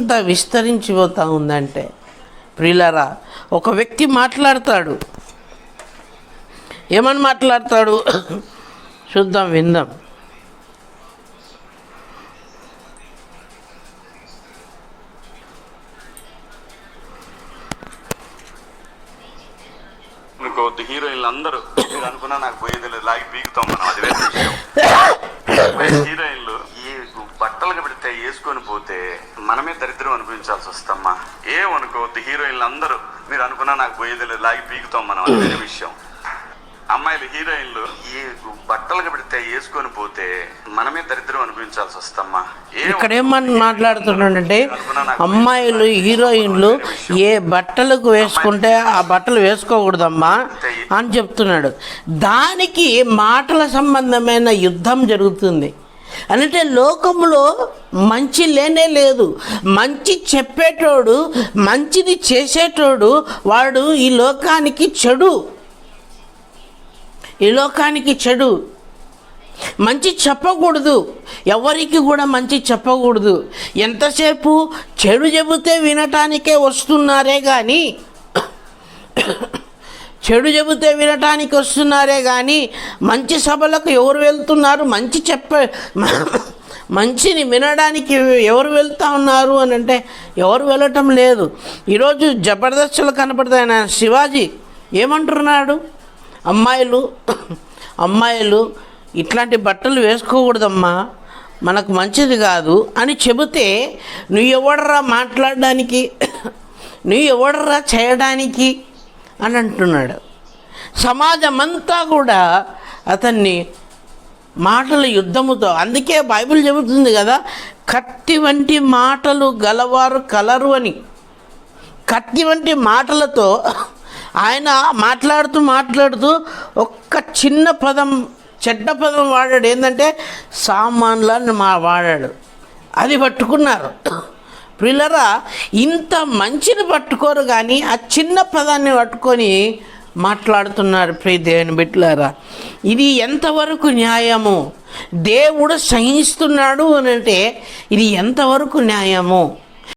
ఎంత విస్తరించిపోతూ ఉందంటే. ప్రియులరా ఒక వ్యక్తి మాట్లాడతాడు. ఏమని మాట్లాడతాడు? చూద్దాం విందాం. హీరోయిన్లు అందరూ మీరు అనుకున్నా నాకు పోయేది లేదు. లాగి పీకుతాం మనం. అది వేరే విషయం హీరోయిన్లు ఈ పెడితే వేసుకొని పోతే మనమే దరిద్రం అనిపించాల్సి వస్తమ్మా ఏం అనుకోవద్దు హీరోయిన్లు అందరూ. మీరు అనుకున్నా నాకు పోయేది లేదు లాగి పీకుతాం మనం అది వేరే విషయం. అమ్మాయిలు హీరోయిన్లు ఈ బట్టలు పెడితే వేసుకొని పోతే మనమే దరిద్రం అనిపించాల్సి వస్తమ్మా ఇక్కడ ఏమని మాట్లాడుతున్నాడంటే అమ్మాయిలు హీరోయిన్లు ఏ బట్టలకు వేసుకుంటే ఆ బట్టలు వేసుకోకూడదమ్మా అని చెప్తున్నాడు. దానికి మాటల సంబంధమైన యుద్ధం జరుగుతుంది. అంటే లోకంలో మంచి లేనే లేదు. మంచి చెప్పేటోడు మంచిది చేసేటోడు వాడు ఈ లోకానికి చెడు. ఈ లోకానికి చెడు. మంచి చెప్పకూడదు. ఎవరికి కూడా మంచి చెప్పకూడదు. ఎంతసేపు చెడు చెబితే వినటానికే వస్తున్నారే కానీ చెడు చెబితే వినటానికి వస్తున్నారే కానీ మంచి సభలకు ఎవరు వెళ్తున్నారు? మంచి చెప్ప మంచిని వినడానికి ఎవరు వెళ్తా ఉన్నారు అని అంటే ఎవరు వెళ్ళటం లేదు. ఈరోజు జబర్దస్తులు కనపడతాయి ఆయన. శివాజీ ఏమంటున్నాడు? అమ్మాయిలు అమ్మాయిలు ఇట్లాంటి బట్టలు వేసుకోకూడదమ్మా. మనకు మంచిది కాదు అని చెబితే నువ్వు ఎవడరా మాట్లాడడానికి? నువ్వు ఎవడరా చేయడానికి? అని అంటున్నాడు. సమాజం అంతా కూడా అతన్ని మాటల యుద్ధముతో అందుకే బైబిల్ చెబుతుంది కదా కత్తి వంటి మాటలు గలవారు కలరు అని. కత్తి వంటి మాటలతో ఆయన మాట్లాడుతూ మాట్లాడుతూ ఒక్క చిన్న పదం చెడ్డ పదం వాడాడు. ఏంటంటే సామాన్లని మా వాడాడు. అది పట్టుకున్నారు. పిల్లరా ఇంత మంచిని పట్టుకోరు కానీ ఆ చిన్న పదాన్ని పట్టుకొని మాట్లాడుతున్నారు ప్రియ దేవుని బిడ్డలారా. ఇది ఎంతవరకు న్యాయము? దేవుడు సహిస్తున్నాడు అని అంటే ఇది ఎంతవరకు న్యాయము?